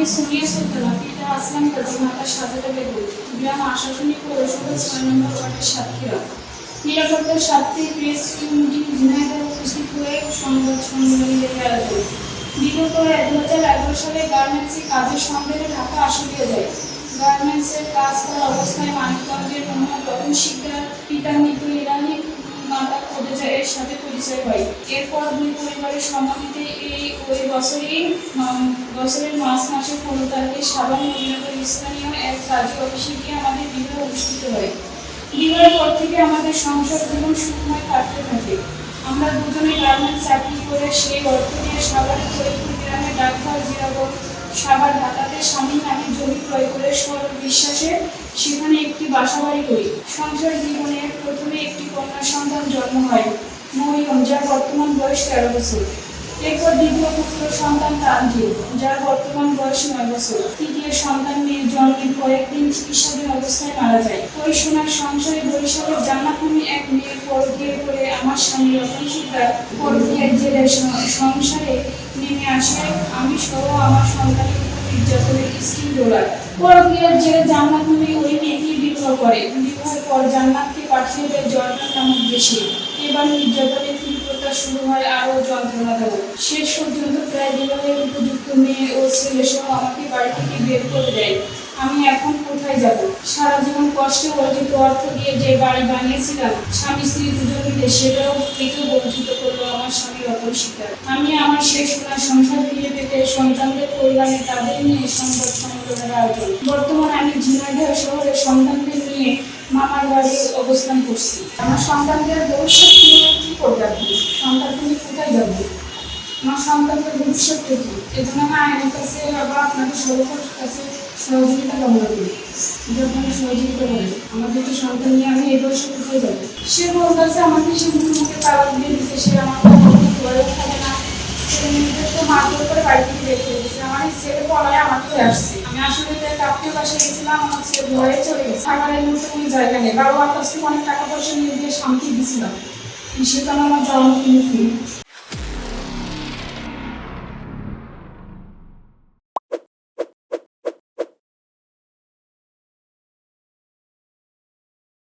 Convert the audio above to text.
আমি সুনিয়া সুলতানা পিতা আসলাম কাজী মাতা সাজাদা বেগম গ্রাম আশাশুনি পৌরসভা ছয় নম্বর ওয়ার্ডের সাতক্ষীরা নিরাপত্তার স্বার্থে প্রেস ইউনিটি ঝিনাইদহ উপস্থিত হয়ে সংবাদ সম্মেলনের আয়োজন বিগত দু হাজার এগারো সালে গার্মেন্টসে কাজের সন্দেহে ঢাকা আশুলিয়া যায়। গার্মেন্টসের কাজ করা অবস্থায় মানিকগঞ্জের মোহাম্মদ রতন শিকদার পিতা মৃত ইরানি মাতা খোদেজা-এর সাথে পরিচয় হয়। এরপর দুই পরিবারের সম্মতিতে এই ওই বছরই বছরের মার্চ মাসের পনেরো তারিখে সাবান মদিনাপুর স্থানীয় এক কাজী অফিসে গিয়ে আমাদের বিবাহ অনুষ্ঠিত হয়। বিবাহের পর থেকে আমাদের সংসার জীবন সুখময় কাটতে থাকে। আমরা দুজনে গার্মেন্টস চাকরি করে সেই অর্থ দিয়ে সাভারের ফরিদপুর গ্রামে ডাক্তার জিরাগর সাবার ঢাকাতে স্বামী নামে জমি ক্রয় করে সরল বিশ্বাসে সেখানে একটি বাসা বাড়ি করি। সংসার জীবনে প্রথমে একটি কন্যা সন্তান জন্ম হয়। যার বর্তমান বয়স তেরো বছর। এরপর দ্বিতীয় পুত্র সন্তান তানজিল যার বর্তমান বয়স নয় বছর। তৃতীয় সন্তান মেয়ের জন্মের কয়েকদিন চিকিৎসাধীন অবস্থায় মারা যায়। ওই সোনার সংসারে বরিশালের জান্নাত এক মেয়ের পরকীয় করে আমার স্বামী রতন শিকদার পরকীয়ার জেলে সংসারে নেমে আসে। আমি সহ আমার সন্তানের নির্যাতনের স্ত্রী দোলার পরকীয়ার জেলে ওই মেয়েকে বিবাহ করে। বিবাহের পর জান্নাতকে পাঠিয়ে দেয় জর্ডান নামক এবার নির্যাতনের তীব্রতা শুরু হয় আরও যন্ত্রণা দেওয়া শেষ পর্যন্ত প্রায় বিবাহের উপযুক্ত মেয়ে ও ছেলে সহ আমাকে বাড়ি থেকে বের করে দেয়। আমি এখন কোথায় যাব? সারা জীবন কষ্টে অর্জিত অর্থ দিয়ে যে বাড়ি বানিয়েছিলাম, স্বামী স্ত্রী দুজন মিলে সেটাও থেকে বঞ্চিত করল আমার স্বামী রতন শিকার আমি আমার শেষ সোনা সংসার ফিরে পেতে সন্তানদের পরিবারে তাদের নিয়ে সংবাদ সম্মেলনের আয়োজন। বর্তমানে আমি ঝিনাইদহ শহরে সন্তানদের নিয়ে মামার বাড়ি অবস্থান করছি। আমার সন্তানদের ভবিষ্যৎ নিয়ে সন্তানকে নিয়ে কোথায় যাব? আমার সন্তানদের ভবিষ্যৎটা কি আমি আইনের কাছে বা আপনাদের সরকার কাছে সহযোগিতা কামনা করি। সহযোগিতা করি আমার দুটো সন্তান নিয়ে আমি এই বয়সে কোথায় যাব? সে বলতেছে আমাকে সে মুখে মুখে তালাক দিয়ে দিচ্ছে সে আমার ঘরে থাকে না। মেয়েদের তো মারধর করে বাড়ি থেকে বের করে দিচ্ছে আমার এই ছেলে পড়ায় আমার তো আসছে। আমি আসলে আত্মীয় বাসায় গেছিলাম, আমার ছেলে ভয়ে চলে গেছে। আমার এই মুহূর্তে কোনো জায়গা নেই। বাবা আমার কাছ থেকে অনেক টাকা পয়সা নিয়ে দিয়ে শান্তি দিয়েছিলাম সেটা আমার যাওয়ার কোনো